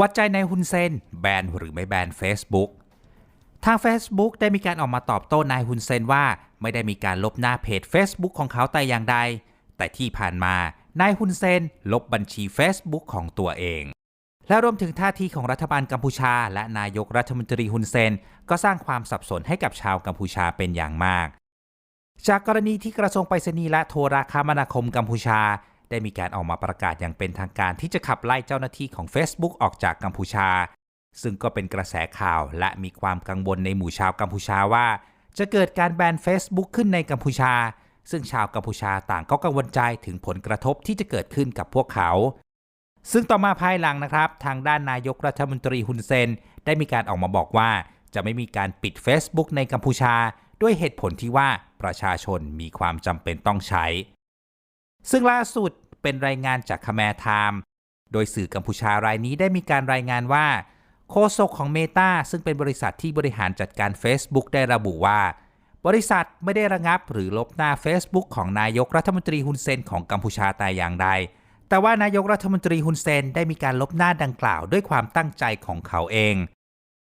วัดใจในฮุนเซนแบนหรือไม่แบน Facebook ทาง Facebook ได้มีการออกมาตอบโต้นายฮุนเซนว่า ไม่ได้มีการลบหน้าเพจ Facebook ของเขาแต่อย่างใด แต่ที่ผ่านมานายฮุนเซนลบบัญชี Facebook ของตัวเอง และรวมถึงท่าทีของรัฐบาลกัมพูชา และนายกรัฐมนตรีฮุนเซนก็สร้างความสับสนให้กับชาวกัมพูชาเป็นอย่างมาก จากกรณีที่กระทรวงไปรษณีย์และโทรคมนาคมกัมพูชา ได้มีการออกมาประกาศอย่างเป็นทางการที่จะขับไล่เจ้าหน้าที่ของ Facebook ออกจากกัมพูชา ซึ่งก็เป็นกระแสข่าวและมีความกังวลในหมู่ชาวกัมพูชาว่า จะเกิดการแบน Facebook ขึ้นในกัมพูชา ซึ่งชาวกัมพูชาต่างก็กังวลใจถึงผลกระทบที่จะเกิดขึ้นกับพวกเขา ซึ่งต่อมาภายหลังนะครับ ทางด้านนายกรัฐมนตรีฮุนเซนได้มีการออกมาบอกว่า จะไม่มีการปิด Facebook ในกัมพูชา ด้วยเหตุผลที่ว่าประชาชนมีความจำเป็นต้องใช้ ซึ่งล่าสุดเป็นรายงานจากคแมร์ไทม์โดยสื่อกัมพูชารายนี้ได้มีการรายงานว่า โฆษกของ Meta ซึ่งเป็นบริษัทที่บริหารจัดการ Facebook ได้ระบุว่า บริษัทไม่ได้ระงับหรือลบหน้า Facebook ของนายกรัฐมนตรีฮุนเซนของกัมพูชาแต่อย่างใด แต่ว่านายกรัฐมนตรีฮุนเซนได้มีการลบหน้าดังกล่าวด้วยความตั้งใจของเขาเอง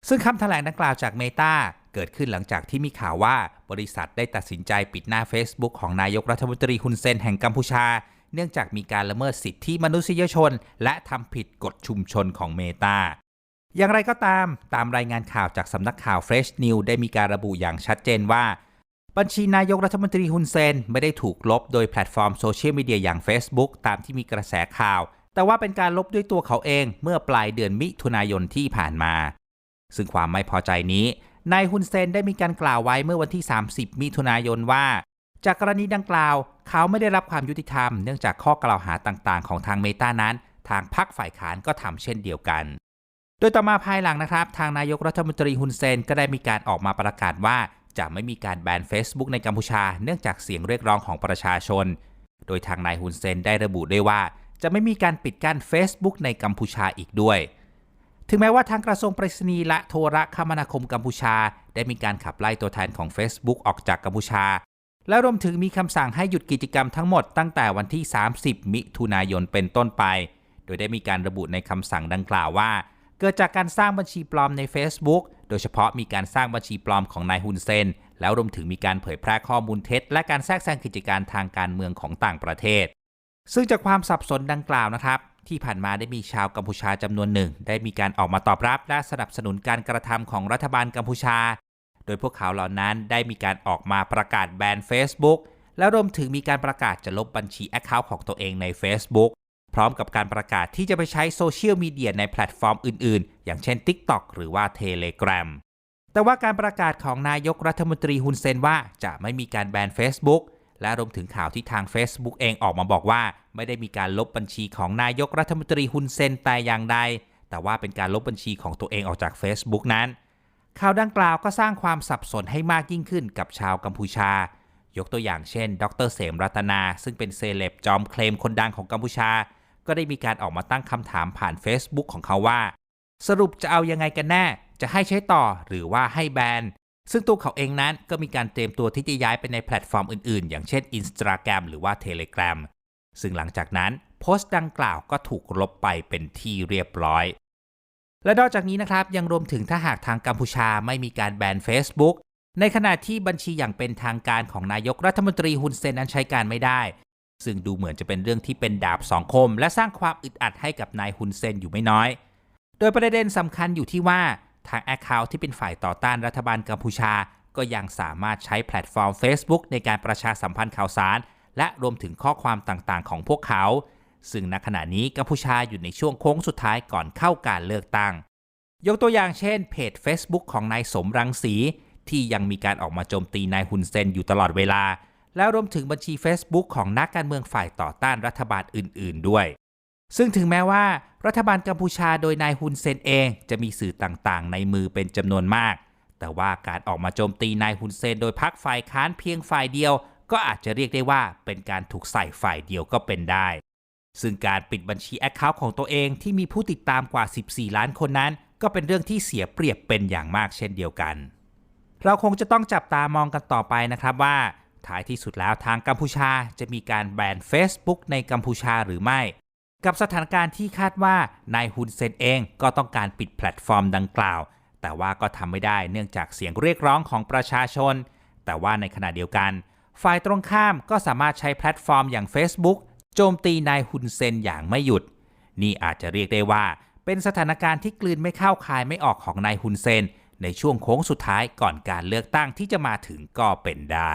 ซึ่งคำแถลงดังกล่าวจาก Meta เกิดขึ้นหลังจากที่มีข่าวว่าบริษัทได้ตัดสินใจปิดหน้า Facebook ของนายกรัฐมนตรีฮุนเซนแห่งกัมพูชา เนื่องจากมีการละเมิดสิทธิมนุษยชน และทำผิดกฎชุมชนของ Meta อย่างไรก็ตาม ตามรายงานข่าวจากสำนักข่าว Fresh News ได้มีการระบุอย่างชัดเจนว่า บัญชีนายกรัฐมนตรีฮุนเซนไม่ได้ถูกลบโดยแพลตฟอร์มโซเชียลมีเดียอย่าง Facebook ตามที่มีกระแสข่าว แต่ว่าเป็นการลบด้วยตัวเขาเองเมื่อปลายเดือนมิถุนายนที่ผ่านมา ซึ่งความไม่พอใจนี้ นายฮุนเซนได้มีการกล่าวไว้เมื่อวันที่ 30 มิถุนายนว่า จากกรณีดังกล่าว เขาไม่ได้รับความยุติธรรมเนื่องจากข้อกล่าวหาต่างๆ ของทางเมตานั้น ทางพรรคฝ่ายค้านก็ทำเช่นเดียวกัน โดยต่อมาภายหลังนะครับ ทางนายกรัฐมนตรีฮุนเซนก็ได้มีการออกมาประกาศว่า จะไม่มีการแบน Facebook ในกัมพูชา เนื่องจากเสียงเรียกร้องของประชาชน โดยทางนายฮุนเซนได้ระบุด้วยว่า จะไม่มีการปิดกั้น Facebook ในกัมพูชาอีกด้วย ถึงแม้ว่าทางกระทรวงไปรษณีย์และโทรคมนาคมกัมพูชา ได้มีการขับไล่ตัวแทนของ Facebook ออกจากกัมพูชา และรวมถึงมีคำสั่งให้หยุดกิจกรรมทั้งหมดตั้งแต่วันที่ 30 มิถุนายนเป็นต้นไป โดยได้มีการระบุในคำสั่งดังกล่าวว่า เกิดจากการสร้างบัญชีปลอมใน Facebook โดยเฉพาะมีการสร้างบัญชีปลอมของนายฮุนเซน แล้วรวมถึงมีการเผยแพร่ข้อมูลเท็จ และการแทรกแซงกิจการทางการเมืองของต่างประเทศ ซึ่งจากความสับสนดังกล่าวนะครับ ที่ผ่านมาได้มีชาวกัมพูชาจำนวนหนึ่ง ได้มีการออกมาตอบรับและสนับสนุนการกระทำของรัฐบาลกัมพูชา โดยพวกเขาเหล่านั้นได้มีการออกมาประกาศแบน Facebook และรวมถึงมีการประกาศจะลบบัญชี Account ของตัวเองใน Facebook พร้อมกับการประกาศที่จะไปใช้โซเชียลมีเดียในแพลตฟอร์มอื่นๆ อย่างเช่น TikTok หรือว่า Telegram แต่ว่าการประกาศของนายกรัฐมนตรีฮุนเซนว่าจะไม่มีการแบน Facebook และรวมถึงข่าวที่ทาง Facebook เองออกมาบอกว่า ไม่ได้มีการลบบัญชีของนายกรัฐมนตรีฮุนเซนแต่อย่างใด แต่ว่าเป็นการลบบัญชีของตัวเองออกจาก Facebook นั้น ข่าวดังกล่าวก็สร้างความสับสนให้มากยิ่งขึ้นกับชาวกัมพูชา ยกตัวอย่างเช่น ดรเสมรัตนา ซึ่งเป็นเซเลบจอมเคลมคนดังของกัมพูชา ก็ได้มีการออกมาตั้งคำถามผ่าน Facebook ของเขาว่า สรุปจะเอายังไงกันแน่ จะให้ใช้ต่อหรือว่าให้แบน ซึ่งตัวเขาเองนั้นก็มีการเตรียมตัวที่จะย้ายไปในแพลตฟอร์มอื่นๆ อย่างเช่น Instagram หรือว่า Telegram ซึ่งหลังจากนั้นโพสต์ดังกล่าวก็ถูกลบไปเป็นที่เรียบร้อย และนอกจากนี้นะครับยังรวมถึงถ้าหากทางกัมพูชาไม่มีการแบน Facebook ในขณะที่บัญชีอย่างเป็นทางการของนายกรัฐมนตรีฮุนเซนนั้นใช้การไม่ได้ ซึ่งดูเหมือนจะเป็นเรื่องที่เป็นดาบสองคม และสร้างความอึดอัดให้กับนายฮุนเซนอยู่ไม่น้อย โดยประเด็นสำคัญอยู่ที่ว่า ทาง Account ที่เป็นฝ่ายต่อต้านรัฐบาลกัมพูชา ก็ยังสามารถใช้แพลตฟอร์ม Facebook ในการประชาสัมพันธ์ข่าวสาร และรวมถึงข้อความต่างๆ ของพวกเขา ซึ่งณขณะนี้กัมพูชาอยู่ในช่วงโค้งสุดท้ายก่อนเข้าการเลือกตั้ง ยกตัวอย่างเช่นเพจ Facebook ของนายสมรังสีที่ยังมีการออกมาโจมตีนายฮุนเซนอยู่ตลอดเวลา แล้วรวมถึงบัญชี Facebook ของนักการเมืองฝ่ายต่อต้านรัฐบาลอื่น ๆ ด้วย ซึ่งถึงแม้ว่ารัฐบาลกัมพูชาโดยนายฮุนเซนเองจะมีสื่อต่างๆ ในมือเป็นจำนวนมาก แต่ว่าการออกมาโจมตีนายฮุนเซนโดยพักฝ่ายค้านเพียงฝ่ายเดียว ก็อาจจะเรียกได้ว่าเป็นการถูกใส่ฝ่ายเดียวก็เป็นได้ ซึ่งการปิดบัญชี Account ของตัวเองที่มีผู้ติดตามกว่า 14 ล้านคนนั้น ก็เป็นเรื่องที่เสียเปรียบเป็นอย่างมากเช่นเดียวกัน เราคงจะต้องจับตามองกันต่อไปนะครับว่าท้ายที่สุดแล้วทางกัมพูชาจะมีการแบน Facebook ในกัมพูชาหรือไม่ กับสถานการณ์ที่คาดว่านายฮุนเซนเองก็ต้องการปิดแพลตฟอร์มดังกล่าว แต่ว่าก็ทำไม่ได้เนื่องจากเสียงเรียกร้องของประชาชน แต่ว่าในขณะเดียวกัน ฝ่ายตรงข้ามก็สามารถใช้แพลตฟอร์มอย่าง Facebook โจมตีนายฮุนเซนอย่างไม่หยุด นี่อาจจะเรียกได้ว่า เป็นสถานการณ์ที่กลืนไม่เข้าคายไม่ออกของนายฮุนเซนในช่วงโค้งสุดท้ายก่อนการเลือกตั้งที่จะมาถึงก็เป็นได้